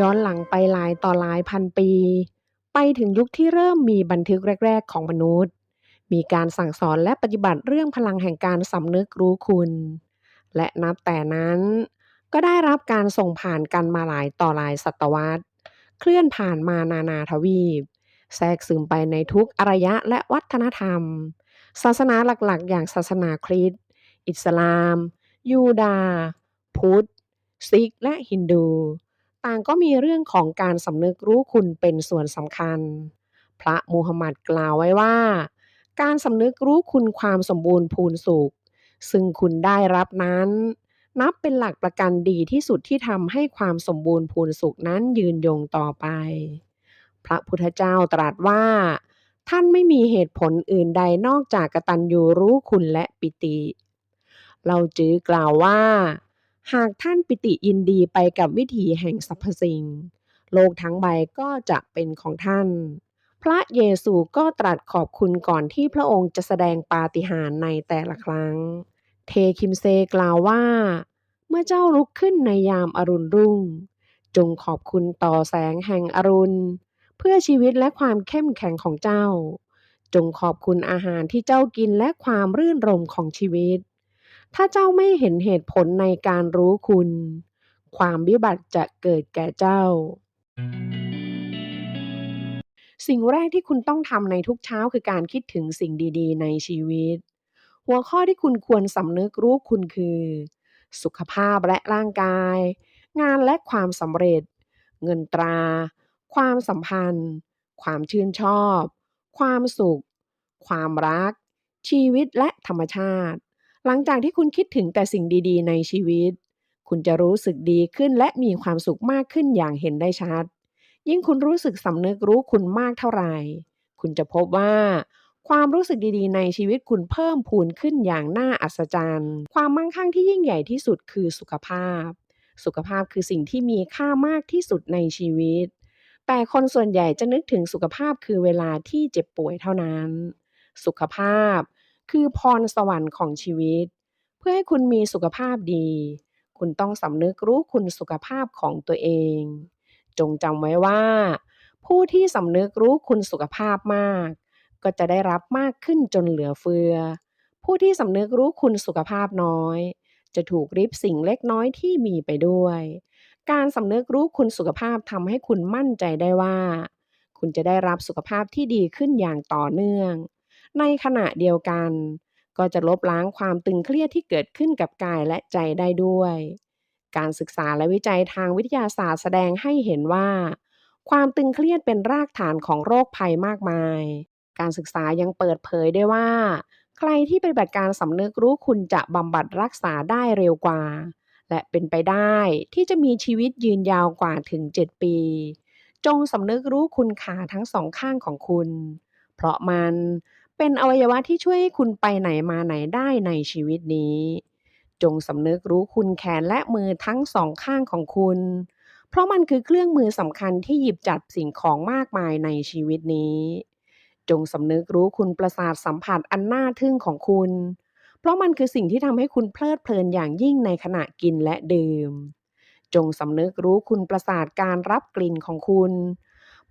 ย้อนหลังไปหลายต่อหลายพันปี ไปถึงยุคที่เริ่มมีบันทึกแรก ๆ ของมนุษย์ มีการสั่งสอนและปฏิบัติเรื่องพลังแห่งการสำนึกรู้คุณ และนับแต่นั้น ก็ได้รับการส่งผ่านกันมาหลายต่อหลายศตวรรษ เคลื่อนผ่านมานานาทวีป แทรกซึมไปในทุกอารยะและวัฒนธรรม ศาสนาหลักๆ อย่างศาสนาคริสต์อิสลาม ยูดาห์พุทธซิกและฮินดู ต่างก็มีเรื่องของการสำนึกรู้คุณเป็นส่วนสำคัญ พระมูฮัมหมัดกล่าวไว้ว่า การสำนึกรู้คุณความสมบูรณ์พูนสุข ซึ่งคุณได้รับนั้น นับเป็นหลักประกันดีที่สุดที่ทำให้ความสมบูรณ์พูนสุขนั้นยืนยงต่อไป พระพุทธเจ้าตรัสว่า ท่านไม่มีเหตุผลอื่นใดนอกจากกตัญญูรู้คุณและปิติ เราจื้อกล่าวว่า หากท่านปิติยินดีไปกับวิถีแห่งสรรพสิ่ง โลกทั้งใบก็จะเป็นของท่าน พระเยซูก็ตรัสขอบคุณก่อนที่พระองค์จะแสดงปาฏิหาริย์ในแต่ละครั้ง เทคิมเซกล่าวว่า เมื่อเจ้าลุกขึ้นในยามอรุณรุ่ง จงขอบคุณต่อแสงแห่งอรุณ เพื่อชีวิตและความเข้มแข็งของเจ้า จงขอบคุณอาหารที่เจ้ากินและความรื่นรมของชีวิต ถ้าเจ้าไม่เห็นเหตุผลในการรู้คุณ ความวิบัติจะเกิดแก่เจ้า สิ่งแรกที่คุณต้องทำในทุกเช้าคือการคิดถึงสิ่งดี ๆ ในชีวิต หัวข้อที่คุณควรสำนึกรู้คุณคือ สุขภาพและร่างกาย งานและความสำเร็จ เงินตรา ความสัมพันธ์ ความชื่นชอบ ความสุข ความรัก ชีวิตและธรรมชาติ หลังจากที่คุณคิดถึงแต่สิ่งดีๆ ในชีวิต คุณจะรู้สึกดีขึ้นและมีความสุขมากขึ้นอย่างเห็นได้ชัด ยิ่งคุณรู้สึกสำนึกรู้คุณมากเท่าไหร่ คุณจะพบว่าความรู้สึกดีๆ ในชีวิตคุณเพิ่มพูนขึ้นอย่างน่าอัศจรรย์ ความมั่งคั่งที่ยิ่งใหญ่ที่สุดคือสุขภาพ สุขภาพคือสิ่งที่มีค่ามากที่สุดในชีวิต แต่คนส่วนใหญ่จะนึกถึงสุขภาพคือเวลาที่เจ็บป่วยเท่านั้น สุขภาพ คือพรสวรรค์ของชีวิต เพื่อให้คุณมีสุขภาพดี คุณต้องสำนึกรู้คุณสุขภาพของตัวเอง จงจำไว้ว่า ผู้ที่สำนึกรู้คุณสุขภาพมาก ก็จะได้รับมากขึ้นจนเหลือเฟือ ผู้ที่สำนึกรู้คุณสุขภาพน้อย จะถูกริบสิ่งเล็กน้อยที่มีไปด้วย การสำนึกรู้คุณสุขภาพทำให้คุณมั่นใจได้ว่า คุณจะได้รับสุขภาพที่ดีขึ้นอย่างต่อเนื่อง ในขณะเดียวกัน ก็จะลบล้างความตึงเครียดที่เกิดขึ้นกับกายและใจได้ด้วย การศึกษาและวิจัยทางวิทยาศาสตร์แสดงให้เห็นว่า ความตึงเครียดเป็นรากฐานของโรคภัยมากมาย การศึกษายังเปิดเผยได้ว่า ใครที่ปฏิบัติการสำนึกรู้คุณจะบำบัดรักษาได้เร็วกว่า และเป็นไปได้ที่จะมีชีวิตยืนยาวกว่าถึง 7 ปี จงสำนึกรู้คุณขาทั้งสองข้างของคุณ เพราะมัน เป็นอวัยวะที่ช่วยให้คุณไปไหนมาไหนได้ในชีวิตนี้ จงสำนึกรู้คุณแขนและมือทั้งสองข้างของคุณ เพราะมันคือเครื่องมือสำคัญที่หยิบจับสิ่งของมากมายในชีวิตนี้ จงสำนึกรู้คุณประสาทสัมผัสอันน่าทึ่งของคุณ เพราะมันคือสิ่งที่ทำให้คุณเพลิดเพลินอย่างยิ่งในขณะกินและดื่ม จงสำนึกรู้คุณประสาทการรับกลิ่นของคุณ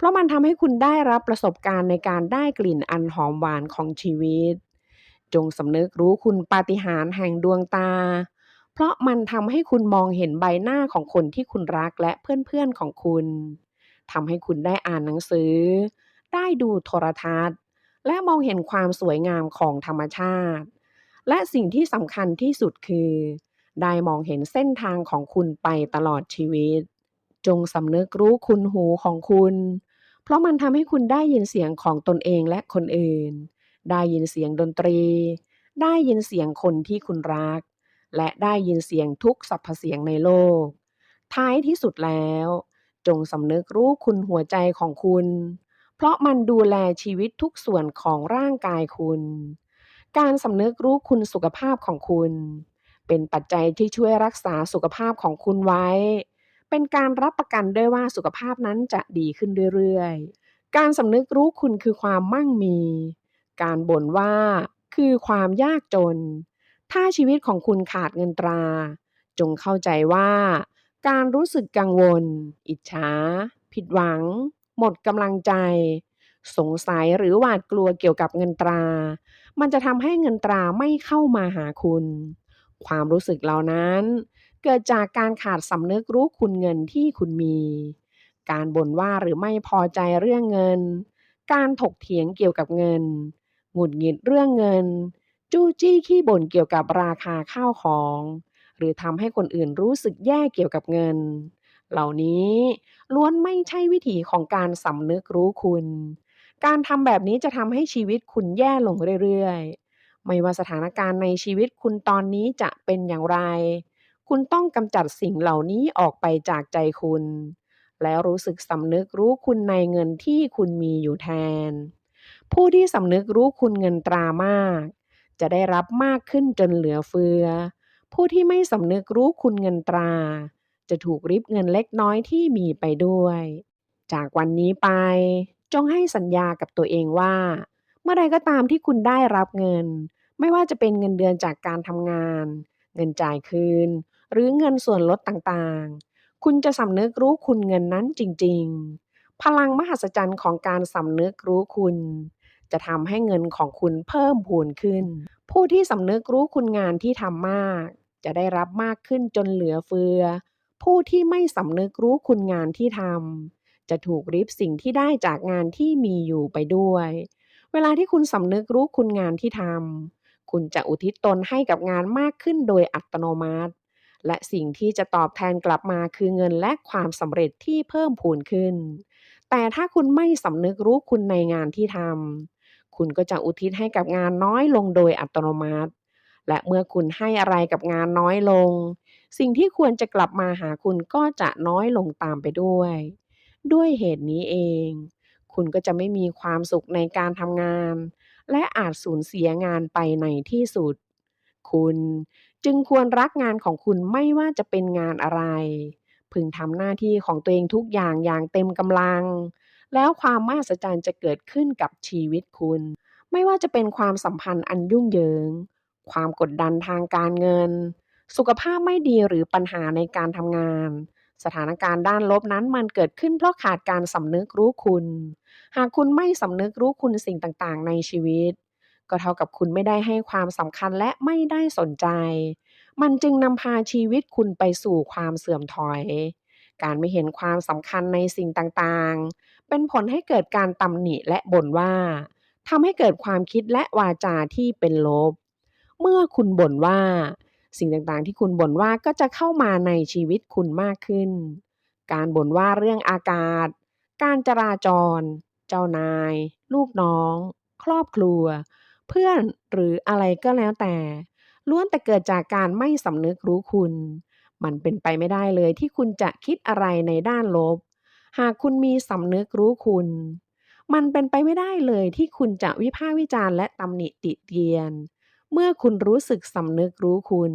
เพราะมันทำให้คุณได้รับประสบการณ์ในการได้กลิ่นอันหอมหวานของชีวิต จงสำนึกรู้คุณปาฏิหาริย์แห่งดวงตา เพราะมันทำให้คุณมองเห็นใบหน้าของคนที่คุณรักและเพื่อนๆของคุณทำให้คุณได้อ่านหนังสือ ได้ดูโทรทัศน์ และมองเห็นความสวยงามของธรรมชาติ และสิ่งที่สำคัญที่สุดคือ ได้มองเห็นเส้นทางของคุณไปตลอดชีวิต จงสำนึกรู้คุณหูของคุณ เพราะมันทำให้คุณได้ยินเสียงของตนเองและคนอื่น ได้ยินเสียงดนตรี ได้ยินเสียงคนที่คุณรัก และได้ยินเสียงทุกสรรพเสียงในโลก ท้ายที่สุดแล้ว จงสำนึกรู้คุณหัวใจของคุณ เพราะมันดูแลชีวิตทุกส่วนของร่างกายคุณ การสำนึกรู้คุณสุขภาพของคุณ เป็นปัจจัยที่ช่วยรักษาสุขภาพของคุณไว้ เป็นการรับประกันด้วยว่าสุขภาพนั้นจะดีขึ้นเรื่อยๆ การสำนึกรู้คุณคือความมั่งมี การบ่นว่าคือความยากจน ถ้าชีวิตของคุณขาดเงินตรา จงเข้าใจว่า การรู้สึกกังวล อิจฉา ผิดหวัง หมดกำลังใจ สงสัยหรือหวาดกลัวเกี่ยวกับเงินตรา มันจะทำให้เงินตราไม่เข้ามาหาคุณ ความรู้สึกเหล่านั้น เกิดจากการขาดสำนึกรู้คุณเงินที่คุณมี การบ่นว่าหรือไม่พอใจเรื่องเงิน การถกเถียงเกี่ยวกับเงิน หงุดหงิดเรื่องเงิน จู้จี้ขี้บ่นเกี่ยวกับราคาข้าวของ หรือทำให้คนอื่นรู้สึกแย่เกี่ยวกับเงิน เหล่านี้ล้วนไม่ใช่วิถีของการสำนึกรู้คุณ การทำแบบนี้จะทำให้ชีวิตคุณแย่ลงเรื่อยๆ ไม่ว่าสถานการณ์ในชีวิตคุณตอนนี้จะเป็นอย่างไร คุณต้องกำจัดสิ่งเหล่านี้ออกไปจากใจคุณ แล้วรู้สึกสำนึกรู้คุณในเงินที่คุณมีอยู่แทน ผู้ที่สำนึกรู้คุณเงินตรามาก จะได้รับมากขึ้นจนเหลือเฟือ ผู้ที่ไม่สำนึกรู้คุณเงินตรา จะถูกริบเงินเล็กน้อยที่มีไปด้วย จากวันนี้ไป จงให้สัญญากับตัวเองว่า เมื่อใดก็ตามที่คุณได้รับเงิน ไม่ว่าจะเป็นเงินเดือนจากการทำงานเงินจ่ายคืน หรือเงินส่วนลดต่างๆ คุณจะสำนึกรู้คุณเงินนั้นจริง ๆ พลังมหัศจรรย์ของการสำนึกรู้คุณ จะทำให้เงินของคุณเพิ่มพูนขึ้น ผู้ที่สำนึกรู้คุณงานที่ทำมาก จะได้รับมากขึ้นจนเหลือเฟือ ผู้ที่ไม่สำนึกรู้คุณงานที่ทำจะถูกริบสิ่งที่ได้จากงานที่มีอยู่ไปด้วย เวลาที่คุณสำนึกรู้คุณงานที่ทำคุณจะอุทิศตนให้กับงานมากขึ้นโดยอัตโนมัติ และสิ่งที่จะตอบแทนกลับมาคือเงินและความสำเร็จที่เพิ่มพูนขึ้น แต่ถ้าคุณไม่สำนึกรู้คุณในงานที่ทำคุณก็จะอุทิศให้กับงานน้อยลงโดยอัตโนมัติ และเมื่อคุณให้อะไรกับงานน้อยลง สิ่งที่ควรจะกลับมาหาคุณก็จะน้อยลงตามไปด้วย ด้วยเหตุนี้เอง คุณก็จะไม่มีความสุขในการทำงาน และอาจสูญเสียงานไปในที่สุดคุณ จึงควรรักงานของคุณไม่ว่าจะเป็นงานอะไร พึงทำหน้าที่ของตัวเองทุกอย่างอย่างเต็มกำลัง แล้วความมหัศจรรย์จะเกิดขึ้นกับชีวิตคุณ ไม่ว่าจะเป็นความสัมพันธ์อันยุ่งเหยิง ความกดดันทางการเงิน สุขภาพไม่ดีหรือปัญหาในการทำงาน สถานการณ์ด้านลบนั้นมันเกิดขึ้นเพราะขาดการสำนึกรู้คุณ หากคุณไม่สำนึกรู้คุณสิ่งต่างๆ ในชีวิต ก็เท่ากับคุณไม่ได้ให้ความสำคัญและไม่ได้สนใจ มันจึงนำพาชีวิตคุณไปสู่ความเสื่อมถอย การไม่เห็นความสำคัญในสิ่งต่างๆ เป็นผลให้เกิดการตำหนิและบ่นว่าทำให้เกิดความคิดและวาจาที่เป็นลบ เมื่อคุณบ่นว่า สิ่งต่างๆที่คุณบ่นว่าก็จะเข้ามาในชีวิตคุณมากขึ้น การบ่นว่าเรื่องอากาศ การจราจร เจ้านาย ลูกน้อง ครอบครัว เพื่อนหรืออะไรก็แล้วแต่ ล้วนแต่เกิดจากการไม่สำนึกรู้คุณ มันเป็นไปไม่ได้เลยที่คุณจะคิดอะไรในด้านลบ หากคุณมีสำนึกรู้คุณ มันเป็นไปไม่ได้เลยที่คุณจะวิพากษ์วิจารณ์และตำหนิติเตียน เมื่อคุณรู้สึกสำนึกรู้คุณ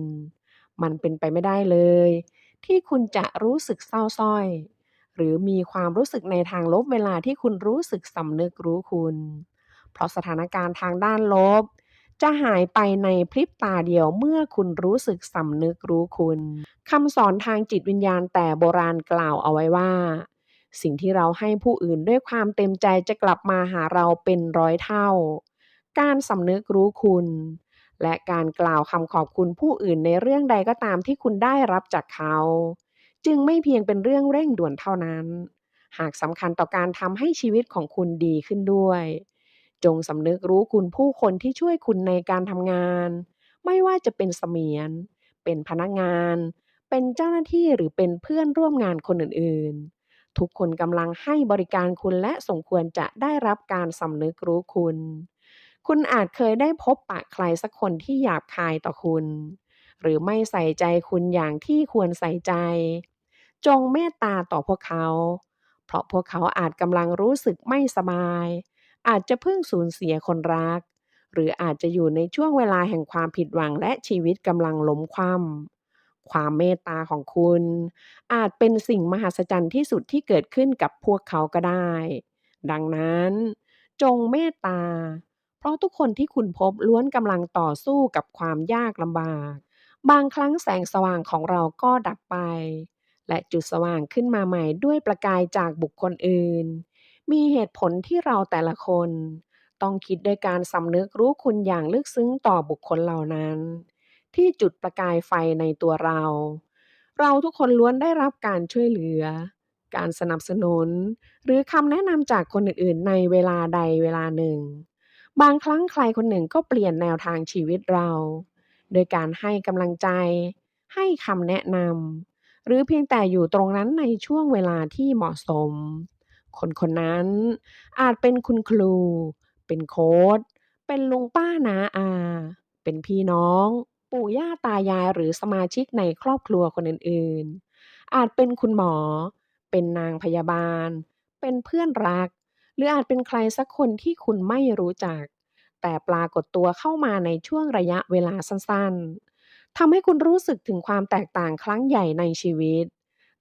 มันเป็นไปไม่ได้เลย ที่คุณจะรู้สึกเศร้าสร้อยหรือมีความรู้สึกในทางลบเวลาที่คุณรู้สึกสำนึกรู้คุณ เพราะสถานการณ์ทางด้านลบ จะหายไปในพริบตาเดียวเมื่อคุณรู้สึกสำนึกรู้คุณคำสอนทางจิตวิญญาณแต่โบราณกล่าวเอาไว้ว่า สิ่งที่เราให้ผู้อื่นด้วยความเต็มใจจะกลับมาหาเราเป็นร้อยเท่า การสำนึกรู้คุณ และการกล่าวคำขอบคุณผู้อื่นในเรื่องใดก็ตามที่คุณได้รับจากเขา จึงไม่เพียงเป็นเรื่องเร่งด่วนเท่านั้นหากสำคัญต่อการทำให้ชีวิตของคุณดีขึ้นด้วย จงสำนึกรู้คุณผู้คนที่ช่วยคุณในการทำงาน ไม่ว่าจะเป็นเสมียน เป็นพนักงาน เป็นเจ้าหน้าที่หรือเป็นเพื่อนร่วมงานคนอื่นๆ ทุกคนกำลังให้บริการคุณและสมควรจะได้รับการสำนึกรู้คุณ คุณอาจเคยได้พบปะใครสักคนที่หยาบคายต่อคุณ หรือไม่ใส่ใจคุณอย่างที่ควรใส่ใจ จงเมตตาต่อพวกเขา เพราะพวกเขาอาจกำลังรู้สึกไม่สบาย อาจจะเพิ่งสูญเสียคนรัก หรืออาจจะอยู่ในช่วงเวลาแห่งความผิดหวังและชีวิตกำลังล้มคว่ำความเมตตาของคุณ อาจเป็นสิ่งมหัศจรรย์ที่สุดที่เกิดขึ้นกับพวกเขาก็ได้ ดังนั้น จงเมตตา เพราะทุกคนที่คุณพบล้วนกำลังต่อสู้กับความยากลำบาก บางครั้งแสงสว่างของเราก็ดับไป และจุดสว่างขึ้นมาใหม่ด้วยประกายจากบุคคลอื่น มีเหตุผลที่เราแต่ละคน ต้องคิดด้วยการสำนึกรู้คุณอย่างลึกซึ้งต่อบุคคลเหล่านั้น ที่จุดประกายไฟในตัวเรา เราทุกคนล้วนได้รับการช่วยเหลือ การสนับสนุน หรือคำแนะนำจากคนอื่นๆ ในเวลาใดเวลาหนึ่ง บางครั้งใครคนหนึ่งก็เปลี่ยนแนวทางชีวิตเรา โดยการให้กำลังใจ ให้คำแนะนำหรือเพียงแต่อยู่ตรงนั้นในช่วงเวลาที่เหมาะสม คนคนนั้น อาจเป็นคุณครู เป็นโค้ชเป็นลุงป้านาอา เป็นพี่น้อง ปู่ย่าตายายหรือสมาชิกในครอบครัวคนอื่นๆ อาจเป็นคุณหมอ เป็นนางพยาบาล เป็นเพื่อนรัก หรืออาจเป็นใครสักคนที่คุณไม่รู้จัก แต่ปรากฏตัวเข้ามาในช่วงระยะเวลาสั้นๆทำให้คุณรู้สึกถึงความแตกต่างครั้งใหญ่ในชีวิต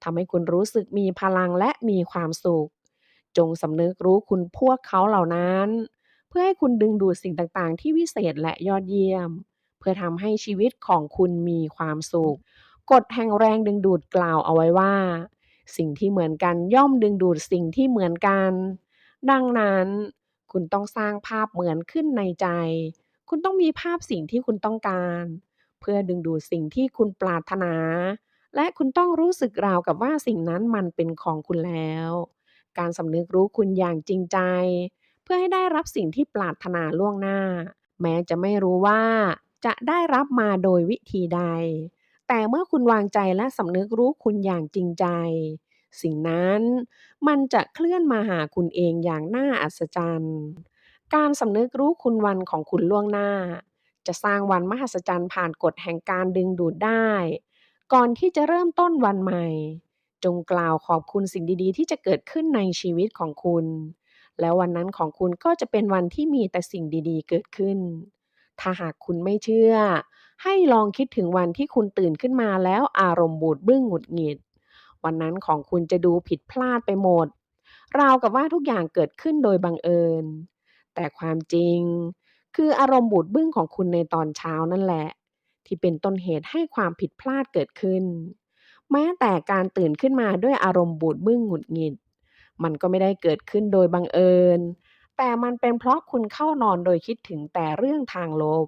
ทำให้คุณรู้สึกมีพลังและมีความสุข จงสำนึกรู้คุณพวกเขาเหล่านั้น เพื่อให้คุณดึงดูดสิ่งต่างๆ ที่วิเศษและยอดเยี่ยม เพื่อทำให้ชีวิตของคุณมีความสุขกฎแห่งแรงดึงดูดกล่าวเอาไว้ว่า สิ่งที่เหมือนกันย่อมดึงดูดสิ่งที่เหมือนกัน ดังนั้น คุณต้องสร้างภาพเหมือนขึ้นในใจ คุณต้องมีภาพสิ่งที่คุณต้องการ เพื่อดึงดูดสิ่งที่คุณปรารถนา และคุณต้องรู้สึกราวกับว่าสิ่งนั้นมันเป็นของคุณแล้ว การสำนึกรู้คุณอย่างจริงใจ เพื่อให้ได้รับสิ่งที่ปรารถนาล่วงหน้า แม้จะไม่รู้ว่าจะได้รับมาโดยวิธีใด แต่เมื่อคุณวางใจและสำนึกรู้คุณอย่างจริงใจ สิ่งนั้นมันจะเคลื่อนมาหาคุณเองอย่างน่าอัศจรรย์ การสำนึกรู้คุณวันของคุณล่วงหน้า จะสร้างวันมหัศจรรย์ผ่านกฎแห่งการดึงดูดได้ ก่อนที่จะเริ่มต้นวันใหม่ จงกล่าวขอบคุณสิ่งดีๆ ที่จะเกิดขึ้นในชีวิตของคุณ แล้ววันนั้นของคุณก็จะเป็นวันที่มีแต่สิ่งดีๆ เกิดขึ้น ถ้าหากคุณไม่เชื่อ ให้ลองคิดถึงวันที่คุณตื่นขึ้นมาแล้วอารมณ์บูดบึ้งหงุดหงิด วันนั้นของคุณจะดูผิดพลาดไปหมด ราวกับว่าทุกอย่างเกิดขึ้นโดยบังเอิญ แต่ความจริง คืออารมณ์บูดบึ้งของคุณในตอนเช้านั่นแหละ ที่เป็นต้นเหตุให้ความผิดพลาดเกิดขึ้น แม้แต่การตื่นขึ้นมาด้วยอารมณ์บูดบึ้งหงุดหงิด มันก็ไม่ได้เกิดขึ้นโดยบังเอิญ แต่มันเป็นเพราะคุณเข้านอนโดยคิดถึงแต่เรื่องทางลบ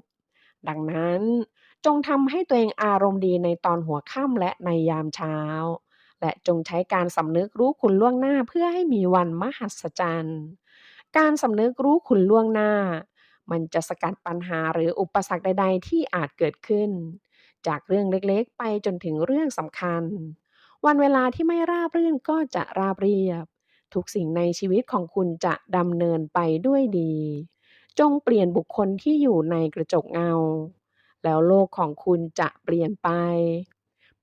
ดังนั้นจงทำให้ตัวเองอารมณ์ดีในตอนหัวค่ำและในยามเช้า และจงใช้การสำนึกรู้คุณล่วงหน้าเพื่อให้มีวันมหัศจรรย์ การสำนึกรู้คุณล่วงหน้า มันจะสกัดปัญหาหรืออุปสรรคใด ๆ ที่อาจเกิดขึ้น จากเรื่องเล็กๆ ไปจนถึงเรื่องสำคัญ วันเวลาที่ไม่ราบรื่นก็จะราบเรียบ ทุกสิ่งในชีวิตของคุณจะดำเนินไปด้วยดี จงเปลี่ยนบุคคลที่อยู่ในกระจกเงา แล้วโลกของคุณจะเปลี่ยนไป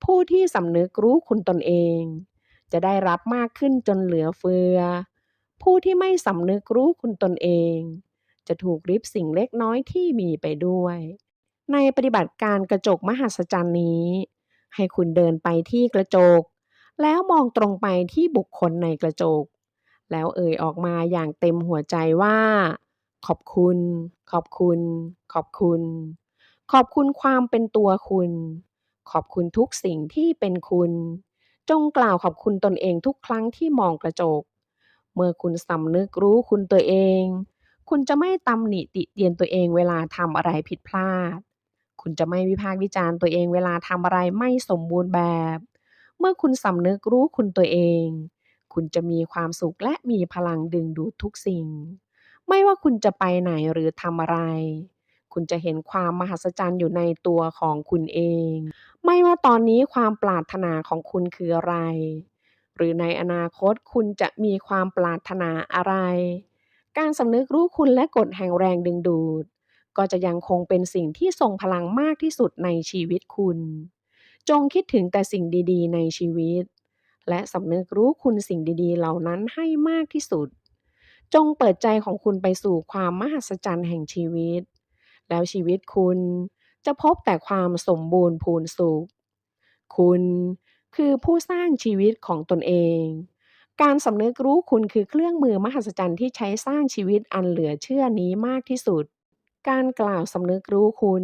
ผู้ที่สำนึกรู้คุณตนเอง จะได้รับมากขึ้นจนเหลือเฟือ ผู้ที่ไม่สำนึกรู้คุณตนเอง จะถูกริบสิ่งเล็กน้อยที่มีไปด้วย ในปฏิบัติการกระจกมหัศจรรย์นี้ ให้คุณเดินไปที่กระจก แล้วมองตรงไปที่บุคคลในกระจก แล้วเอ่ยออกมาอย่างเต็มหัวใจว่า ขอบคุณ ขอบคุณ ขอบคุณ ขอบคุณความเป็นตัวคุณ ขอบคุณทุกสิ่งที่เป็นคุณ จงกล่าวขอบคุณตนเองทุกครั้งที่มองกระจก เมื่อคุณสำนึกรู้คุณตัวเองคุณจะไม่ตำหนิติเตียนตัวเองเวลาทำอะไรผิดพลาด คุณจะไม่วิพากษ์วิจารณ์ตัวเองเวลาทำอะไรไม่สมบูรณ์แบบ เมื่อคุณสำนึกรู้คุณตัวเอง คุณจะมีความสุขและมีพลังดึงดูดทุกสิ่ง ไม่ว่าคุณจะไปไหนหรือทำอะไร คุณจะเห็นความมหัศจรรย์อยู่ในตัวของคุณเอง ไม่ว่าตอนนี้ความปรารถนาของคุณคืออะไร หรือในอนาคตคุณจะมีความปรารถนาอะไร การสำนึกรู้คุณและกฎแห่งแรงดึงดูด ก็จะยังคงเป็นสิ่งที่ทรงพลังมากที่สุดในชีวิตคุณ จงคิดถึงแต่สิ่งดีๆ ในชีวิต และสำนึกรู้คุณสิ่งดีๆ เหล่านั้นให้มากที่สุด จงเปิดใจของคุณไปสู่ความมหัศจรรย์แห่งชีวิต แล้วชีวิตคุณจะพบแต่ความสมบูรณ์พูนสุข คุณคือผู้สร้างชีวิตของตนเอง การสำนึกรู้คุณคือเครื่องมือมหัศจรรย์ที่ใช้สร้างชีวิตอันเหลือเชื่อนี้มากที่สุด การกล่าวสำนึกรู้คุณ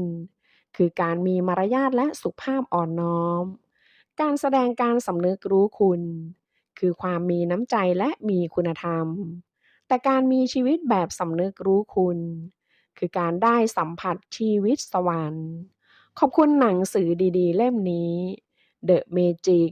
คือการมีมารยาทและสุภาพอ่อนน้อม การแสดงการสำนึกรู้คุณ คือความมีน้ำใจและมีคุณธรรม แต่การมีชีวิตแบบสำนึกรู้คุณ คือการได้สัมผัสชีวิตสวรรค์ ขอบคุณหนังสือดีๆ เล่มนี้ The Magic